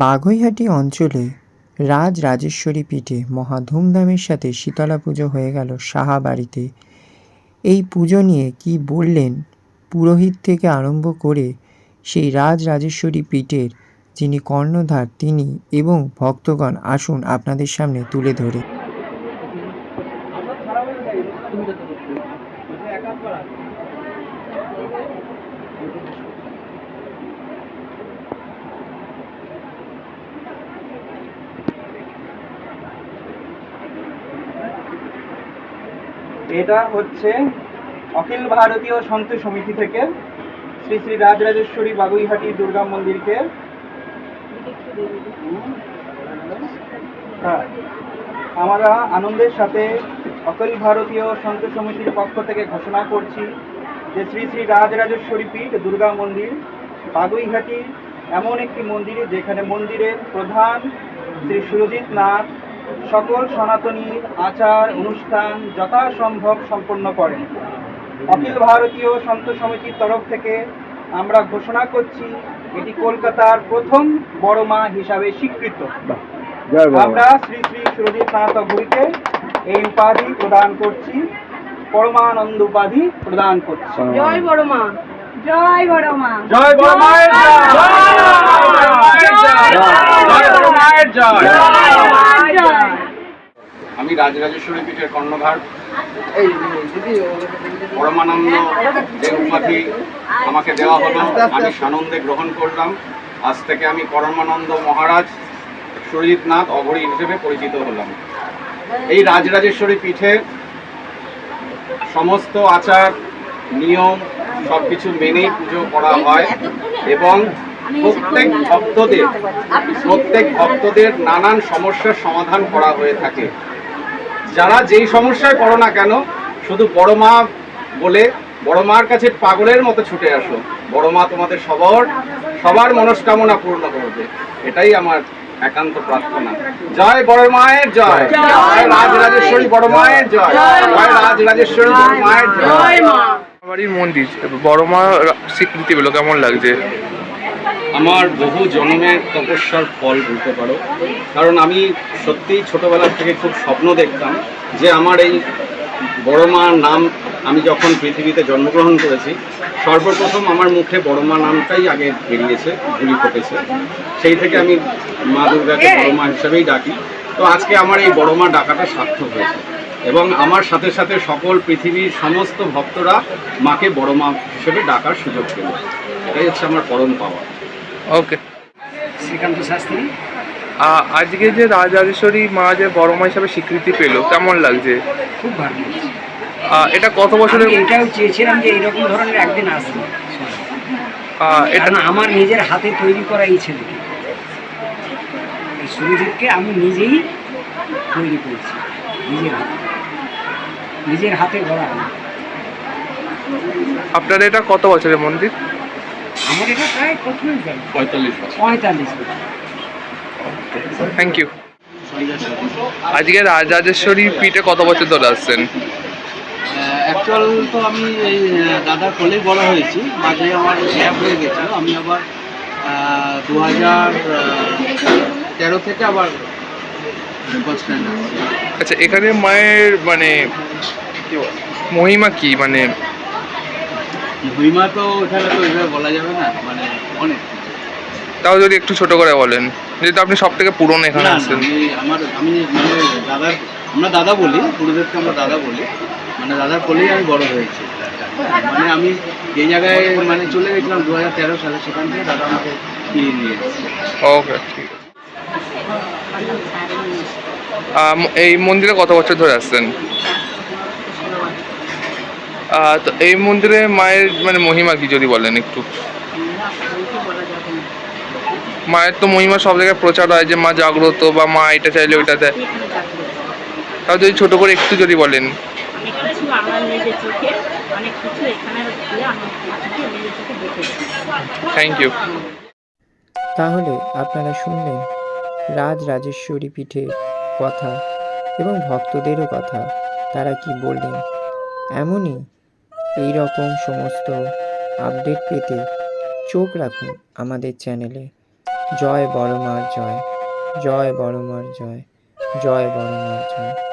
বাঘৈহাটি অঞ্চলে রাজ রাজেশ্বরী পীঠে মহা ধুমধামের সাথে শীতলা পুজো হয়ে গেল সাহা বাড়িতে। এই পুজো নিয়ে কি বললেন পুরোহিত থেকে আরম্ভ করে সেই রাজ রাজেশ্বরী পীঠের যিনি কর্ণধার, তিনি এবং ভক্তগণ, আসুন আপনাদের সামনে তুলে ধরে। এটা হচ্ছে অখিল ভারতীয় সন্ত সমিতি থেকে শ্রী শ্রী রাজরাজেশ্বরী বাগুইহাটি দুর্গা মন্দিরকে। হ্যাঁ, আমরা আনন্দের সাথে অখিল ভারতীয় সন্ত সমিতির পক্ষ থেকে ঘোষণা করছি যে শ্রী শ্রী রাজরাজেশ্বরী পীঠ দুর্গা মন্দির বাগুইহাটি এমন একটি মন্দির যেখানে মন্দিরের প্রধান শ্রী সুরজিৎ নাথ সকল সনাতনীর আচার অনুষ্ঠান যথাসম্ভব সম্পন্ন করেন। অখিল ভারতীয় সন্ত সমিতির তরফ থেকে আমরা ঘোষণা করছি এটি কলকাতার প্রথম বড় মা হিসাবে স্বীকৃত। আমরা শ্রী শ্রী সুরজিৎ নাথ অঘুরিকে এই উপাধি প্রদান করছি পরমানন্দ উপাধি প্রদান করছি। জয় বড় মা। জয় বড় মা জয় বড় মায়ের জয় জয় আমি রাজরাজেশ্বরী পীঠের কর্ণধার পরমানন্দ যে উপাধি আমাকে দেওয়া হলো আমি সানন্দে গ্রহণ করলাম আজ থেকে আমি পরমানন্দ মহারাজ সুরজিৎ নাথ অঘরী হিসেবে পরিচিত হলাম এই রাজরাজেশ্বরী পীঠে সমস্ত আচার নিয়ম সব কিছু মেনেই পুজো করা হয় এবং প্রত্যেক ভক্তদের প্রত্যেক ভক্তদের নানান সমস্যার সমাধান করা হয়ে থাকে। যারা যেই সমস্যায় করো না কেন শুধু বড় মা বলে বড় মার কাছে পাগলের মতো ছুটে আসো। বড় মা তোমাদের সবার সবার মনস্কামনা পূর্ণ করবে। এটাই আমার একান্ত প্রার্থনা। জয় বড় মায়ের জয়। জয় রাজরাজেশ্বরী বড় মায়ের জয়। জয় রাজরাজেশ্বরী বড় মায়ের জয়। বাড়ির মন্দির, বড় মা স্বীকৃতি পেল, কেমন লাগছে? আমার বহু জন্মের তপস্যার ফল বলতে পারো। কারণ আমি সত্যিই ছোটবেলা থেকে খুব স্বপ্ন দেখতাম যে আমার এই বড় মার নাম আমি যখন পৃথিবীতে জন্মগ্রহণ করেছি, সর্বপ্রথম আমার মুখে বড় মা নামটাই আগে বেরিয়েছে ঘুরি ফুটেছে। সেই থেকে আমি মা দুর্গাকে বড় মা হিসাবেই ডাকি। তো আজকে আমার এই বড় মা ডাকাটা সার্থক হয়েছে। এবং আমার সাথে সাথে সকল পৃথিবীর সমস্ত ভক্তরা মাকে বড় মা হিসেবে ডাকার সুযোগ পেল। এটাই হচ্ছে আমার পরম পাওয়া। ওকে। শ্রীকান্ত শাস্ত্রী। আজকে যে রাজরাজেশ্বরী মা যে বড় মা হিসাবে স্বীকৃতি পেল কেমন লাগছে? খুব ভালো এটা কত বছরের এটাও চেয়েছিলাম যে এরকম ধরনের একদিন আসবে। এটা কারণ আমার নিজের হাতে তৈরি করা এই এই সুরজিৎকে আমি নিজেই তৈরি করেছি নিজের হাতে। নিজের হাতে গড়া। আপনার এটা কত বছরের মন্দির? আমার এটা প্রায় প্রথমে পঁয়তাল্লিশ বছর। পঁয়তাল্লিশ বছর। থ্যাংক ইউ আজকে রাজরাজেশ্বরী পিঠে কত বছর ধরে আসছেন? অ্যাকচুয়াল তো আমি এই দাদার কোলেই বড় হয়েছি। মাঝে আমার গ্যাপ হয়ে গেছিল। আমি আবার দু হাজার তেরো থেকে আবার আচ্ছা এখানে মায়ের মানে মহিমা কি? মানে ভুইমা তো এখানে তো বলা যাবে না মানে অনেক। তাও যদি একটু ছোট করে বলেন। যেহেতু আপনি সব থেকে পুরনো এখানে না, না, আসছেন আমি আমার আমি মানে দাদার আমরা দাদা বলি গুরুদেবকে আমরা দাদা বলি। মানে দাদার কোলেই আমি বড় হয়েছি। মানে আমি যে জায়গায় মানে চলে গেছিলাম দু হাজার তেরো সালে সেখান থেকে দাদা আমাকে নিয়ে এসেছে। ওকে ঠিক আছে। এই মন্দিরে কত বছর ধরে আসছেন? আহ, তো এই মন্দিরে মায়ের মানে মহিমা কি যদি বলেন একটু? মায়ের তো মহিমা সব জায়গায় প্রচার হয় যে মা জাগ্রত বা মা এটা চাইলে ওইটা দেয় তাও যদি ছোট করে একটু যদি বলেন। থ্যাংক ইউ তাহলে আপনারা শুনলেন রাজ রাজেশ্বরী পীঠের কথা এবং ভক্তদেরও কথা। তারা কি বললেন? এমনই। এই রকম সমস্ত আপডেট পেতে চোখ রাখুন আমাদের চ্যানেলে। জয় বড়মার জয়। জয় বড়মার জয়। জয় বড় মার জয়।